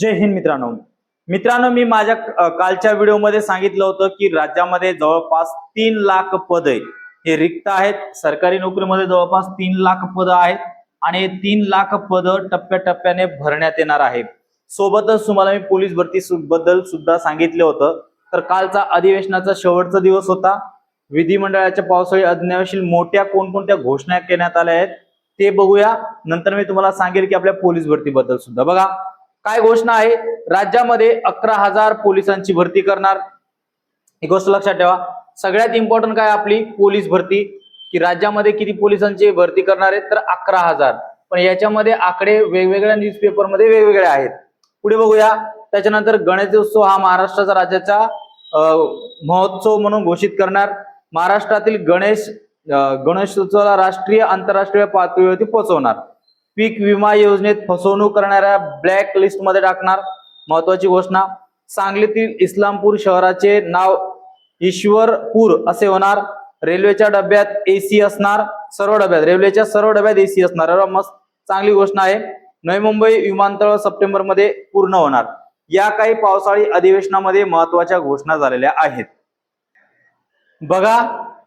जय हिंद मित्रांनो. मित्रांनो मी माझ्या कालच्या व्हिडिओमध्ये सांगितलं होतं की राज्यामध्ये जवळपास तीन लाख पद हे रिक्त आहेत. सरकारी नोकरीमध्ये जवळपास तीन लाख पद आहेत आणि हे तीन लाख पद टप्प्याटप्प्याने भरण्यात येणार आहे सोबतच तुम्हाला मी पोलीस भरती बद्दल सुद्धा सांगितलं होतं. तर कालचा अधिवेशनाचा शेवटचा दिवस होता. विधिमंडळाच्या पावसाळी अधिवेशन मोठ्या कोणकोणत्या घोषणा करण्यात आल्या आहेत ते बघूया. नंतर मी तुम्हाला सांगेल की आपल्या पोलीस भरतीबद्दल सुद्धा. बघा काय घोषणा आहे? राज्यामध्ये अकरा हजार पोलिसांची भरती करणार. ही गोष्ट लक्षात ठेवा. सगळ्यात इम्पॉर्टंट काय आपली? पोलीस भरती. की राज्यामध्ये किती पोलिसांची भरती करणार आहेत? तर अकरा हजार. पण याच्यामध्ये आकडे वेगवेगळ्या न्यूजपेपरमध्ये वेगवेगळे आहेत. पुढे बघूया. त्याच्यानंतर गणेशोत्सव हा महाराष्ट्राचा राज्याचा महोत्सव म्हणून घोषित करणार. महाराष्ट्रातील गणेश गणेशोत्सवाला राष्ट्रीय आंतरराष्ट्रीय पातळीवरती पोहोचवणार. पीक विमा योजनेत फसवणूक करणाऱ्या ब्लॅक लिस्टमध्ये टाकणार. महत्वाची घोषणा सांगलीतील इस्लामपूर शहराचे नाव ईश्वरपूर असे होणार. रेल्वेच्या डब्यात एसी असणार सर्व डब्यात रेल्वेच्या सर्व डब्यात एसी असणार. मस्त चांगली घोषणा आहे. नवी मुंबई विमानतळ सप्टेंबरमध्ये पूर्ण होणार. या काही पावसाळी अधिवेशनामध्ये महत्त्वाच्या घोषणा झालेल्या आहेत. बघा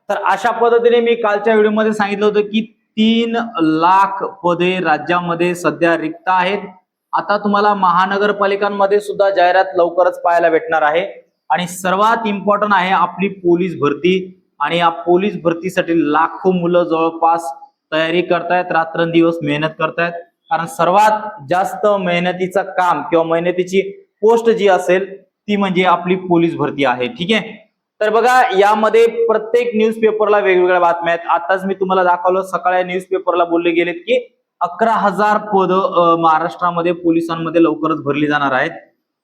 तर अशा पद्धतीने मी कालच्या व्हिडिओमध्ये सांगितलं होतं की तीन लाख पदे राज्यामध्ये सध्या रिक्त आहेत. आता तुम्हाला महानगरपालिकांमध्ये सुद्धा जाहिरात लवकरच पाहायला भेटणार आहे. आणि सर्वात इम्पॉर्टंट आहे आपली पोलीस भरती. आणि या पोलीस भरतीसाठी लाखो मुलं जवळपास तयारी करतायत. रात्रंदिवस मेहनत करतायत. कारण सर्वात जास्त मेहनतीचं काम किंवा मेहनतीची पोस्ट जी असेल ती म्हणजे आपली पोलीस भरती आहे. ठीक आहे? तर बघा यामध्ये प्रत्येक न्यूजपेपरला वेगवेगळ्या बातम्या आहेत. आताच मी तुम्हाला दाखवलं सकाळी न्यूजपेपरला बोलले गेलेत की अकरा हजार पद महाराष्ट्रामध्ये पोलिसांमध्ये लवकरच भरली जाणार आहेत.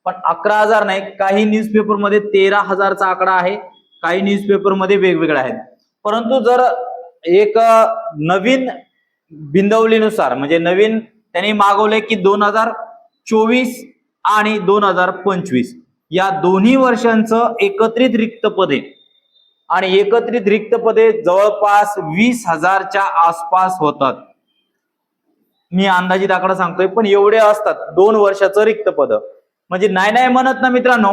पण अकरा हजार नाही काही न्यूजपेपरमध्ये तेरा हजारचा आकडा आहे काही न्यूजपेपरमध्ये वेगवेगळ्या आहेत. परंतु जर एक नवीन बिंदवलीनुसार म्हणजे नवीन त्यांनी मागवले की दोन हजार चोवीस आणि दोन हजार पंचवीस. या दोन्ही वर्षांचं एकत्रित रिक्त पदे आणि एकत्रित रिक्त पदे जवळपास वीस हजारच्या आसपास होतात. मी अंदाजित आकडा सांगतोय पण एवढे असतात. दोन वर्षाचं रिक्त पद म्हणजे नाही नाही म्हणत ना मित्रांनो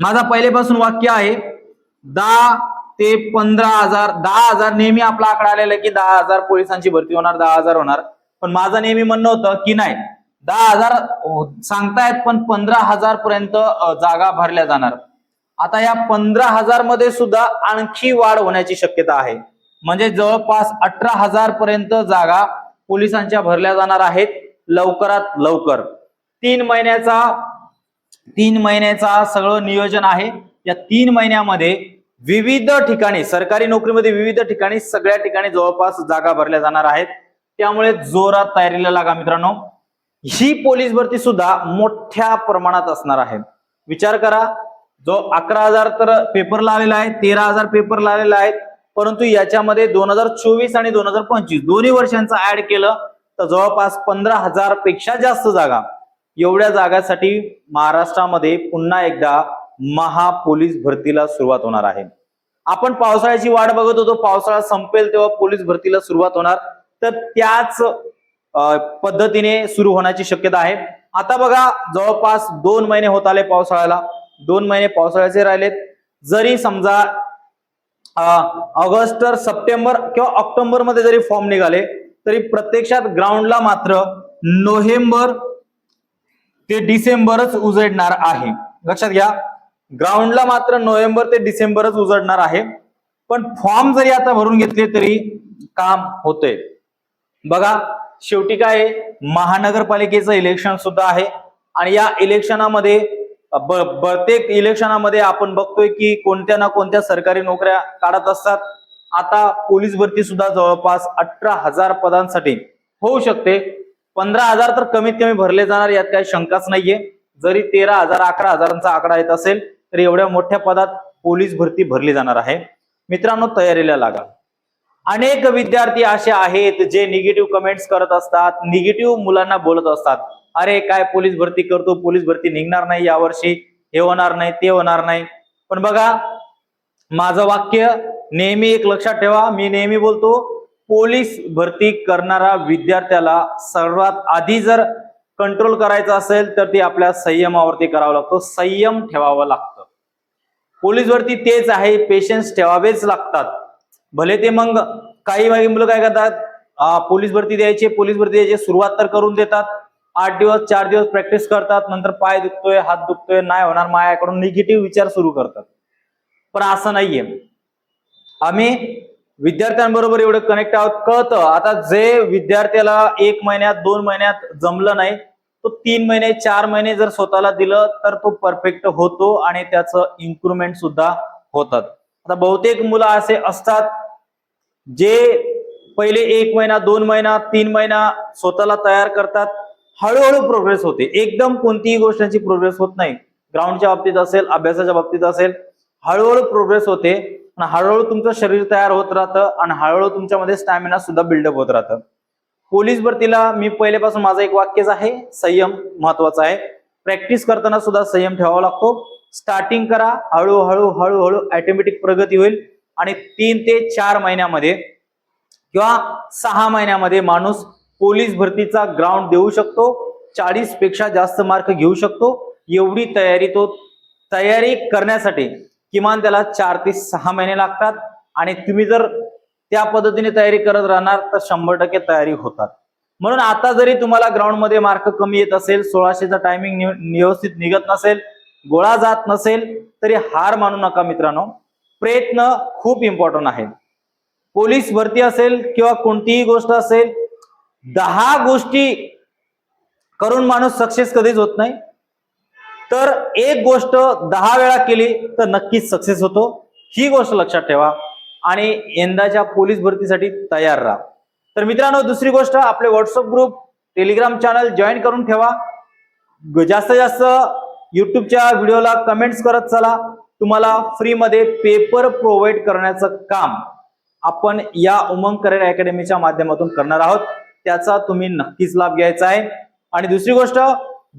माझा पहिलेपासून वाक्य आहे दहा ते पंधरा हजार दहा हजार नेहमी आपला आकडा आलेला की दहा हजार पोलिसांची भरती होणार दहा हजार होणार. पण माझं नेहमी म्हणणं होतं की नाही दहा हजार सांगतायत पण पंधरा हजार पर्यंत जागा भरल्या जाणार. आता या पंधरा हजारमध्ये सुद्धा आणखी वाढ होण्याची शक्यता आहे. म्हणजे जवळपास अठरा हजार पर्यंत जागा पोलिसांच्या भरल्या जाणार आहेत लवकरात लवकर. तीन महिन्याचा तीन महिन्याचा सगळं नियोजन आहे. या तीन महिन्यामध्ये विविध ठिकाणी सरकारी नोकरीमध्ये विविध ठिकाणी सगळ्या ठिकाणी जवळपास जागा भरल्या जाणार आहेत. त्यामुळे जोरात तयारीला लागा मित्रांनो. ही पोलीस भरती सुद्धा मोठ्या प्रमाणात असणार आहे. विचार करा जो अकरा हजार तर पेपर लावलेला आहे तेरा हजार पेपर लावलेला आहे परंतु याच्यामध्ये दोन हजार चोवीस आणि दोन हजार पंचवीस दोन्ही वर्षांचं ऍड केलं तर जवळपास पंधरा हजारपेक्षा जास्त जागा. एवढ्या जागासाठी महाराष्ट्रामध्ये पुन्हा एकदा महापोलीस भरतीला सुरुवात होणार आहे. आपण पावसाळ्याची वाट बघत होतो पावसाळा संपेल तेव्हा पोलीस भरतीला सुरुवात होणार. तर त्याच पद्धतीने सुरू होण्याची शक्यता आहे. आता बघा जवळपास दोन महिने होत आले पावसाळ्याला. दोन महिने पावसाळ्याचे राहिलेत. जरी समजा ऑगस्ट सप्टेंबर किंवा ऑक्टोबरमध्ये जरी फॉर्म निघाले तरी प्रत्यक्षात ग्राउंडला मात्र नोव्हेंबर ते डिसेंबरच उजडणार आहे. लक्षात घ्या ग्राउंडला मात्र नोव्हेंबर ते डिसेंबरच उजडणार आहे. पण फॉर्म जरी आता भरून घेतले तरी काम होते बघा शेवटी काय आहे? महानगरपालिकेचं इलेक्शन सुद्धा आहे. आणि या इलेक्शनामध्ये प्रत्येक इलेक्शनामध्ये आपण बघतोय की कोणत्या ना कोणत्या सरकारी नोकऱ्या काढत असतात. आता पोलीस भरती सुद्धा जवळपास अठरा हजार पदांसाठी होऊ शकते. पंधरा हजार तर कमीत कमी भरले जाणार यात काही शंकाच नाहीये. जरी तेरा हजार अकरा हजारांचा आकडा येत असेल तरी एवढ्या मोठ्या पदात पोलीस भरती भरली जाणार आहे. मित्रांनो तयारीला लागा. अनेक विद्यार्थी असे आहेत जे निगेटिव्ह कमेंट्स करत असतात निगेटिव्ह मुलांना बोलत असतात. अरे काय पोलीस भरती करतो? पोलीस भरती निघणार नाही यावर्षी. हे होणार नाही ते होणार नाही. पण बघा माझं वाक्य नेहमी एक लक्षात ठेवा. मी नेहमी बोलतो पोलीस भरती करणारा विद्यार्थ्याला सर्वात आधी जर कंट्रोल करायचं असेल तर ते आपल्या संयमावरती करावं लागतो. संयम ठेवावा लागतं. पोलीस भरती तेच आहे पेशन्स ठेवावेच लागतात. भले ते मग काही काही मुलं काय करतात? पोलीस भरती द्यायची पोलीस भरती द्यायची सुरुवात तर करून देतात. आठ दिवस चार दिवस प्रॅक्टिस करतात नंतर पाय दुखतोय हात दुखतोय नाही होणार मायाकडून निगेटिव्ह विचार सुरू करतात. पण असं नाहीये. आम्ही विद्यार्थ्यांबरोबर एवढं कनेक्ट आहोत. कळतं. आता जे विद्यार्थ्याला एक महिन्यात दोन महिन्यात जमलं नाही तो तीन महिने चार महिने जर स्वतःला दिलं तर तो परफेक्ट होतो आणि त्याचं इम्प्रुव्हमेंट सुद्धा होतात. आता बहुतेक मुलं असे असतात जे पहिले एक महिना दोन महिना तीन महिना स्वतःला तयार करतात हळूहळू प्रोग्रेस होते. एकदम कोणतीही गोष्टींची प्रोग्रेस होत नाही. ग्राउंडच्या बाबतीत असेल अभ्यासाच्या बाबतीत असेल हळूहळू प्रोग्रेस होते. आणि हळूहळू तुमचं शरीर तयार होत राहतं आणि हळूहळू तुमच्यामध्ये स्टॅमिना सुद्धा बिल्डअप होत राहतं. पोलीस भरतीला मी पहिल्यापासून माझं एक वाक्यच आहे संयम महत्त्वाचा आहे. प्रॅक्टिस करताना सुद्धा संयम ठेवावा लागतो. स्टार्टिंग करा हळूहळू हळूहळू ऑटोमॅटिक प्रगती होईल. आणि तीन ते चार महिन्यामध्ये किंवा सहा महिन्यामध्ये माणूस पोलीस भरतीचा ग्राउंड देऊ शकतो चाळीसपेक्षा जास्त मार्क घेऊ शकतो. एवढी तयारी तो तयारी करण्यासाठी किमान त्याला चार ते सहा महिने लागतात. आणि तुम्ही जर त्या पद्धतीने तयारी करत राहणार तर शंभर टक्के तयारी होतात. म्हणून आता जरी तुम्हाला ग्राउंडमध्ये मार्क कमी येत असेल सोळाशेचा टायमिंग व्यवस्थित निघत नसेल गोळा जात नसेल तरी हार मानू नका मित्रांनो. प्रयत्न खूप इम्पॉर्टंट आहे पोलीस भरती असेल किंवा कोणतीही गोष्ट असेल दहा गोष्टी करून माणूस सक्सेस कधीच होत नाही. तर एक गोष्ट दहा वेळा केली तर नक्कीच सक्सेस होतो. ही गोष्ट लक्षात ठेवा आणि यंदाच्या पोलीस भरतीसाठी तयार राहा. तर मित्रांनो दुसरी गोष्ट आपले WhatsApp group Telegram channel join करून ठेवा. जास्त जास्तीत जास्त युट्यूबच्या व्हिडिओला कमेंट्स करत चला. तुम्हाला फ्रीमध्ये पेपर प्रोव्हाइड करण्याचं काम आपण या उमंग करिअर अकॅडमीच्या माध्यमातून करणार आहोत. त्याचा तुम्ही नक्कीच लाभ घ्यायचा आहे. आणि दुसरी गोष्ट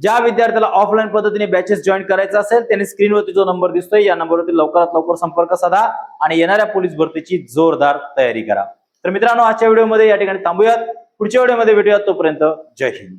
ज्या विद्यार्थ्याला ऑफलाईन पद्धतीने बॅचेस जॉईन करायचा असेल त्यांनी स्क्रीनवरती जो नंबर दिसतोय या नंबरवरती लवकरात लवकर संपर्क साधा आणि येणाऱ्या पोलीस भरतीची जोरदार तयारी करा. तर मित्रांनो आजच्या व्हिडिओमध्ये या ठिकाणी थांबूयात. पुढच्या व्हिडिओमध्ये भेटूयात तोपर्यंत जय हिंद.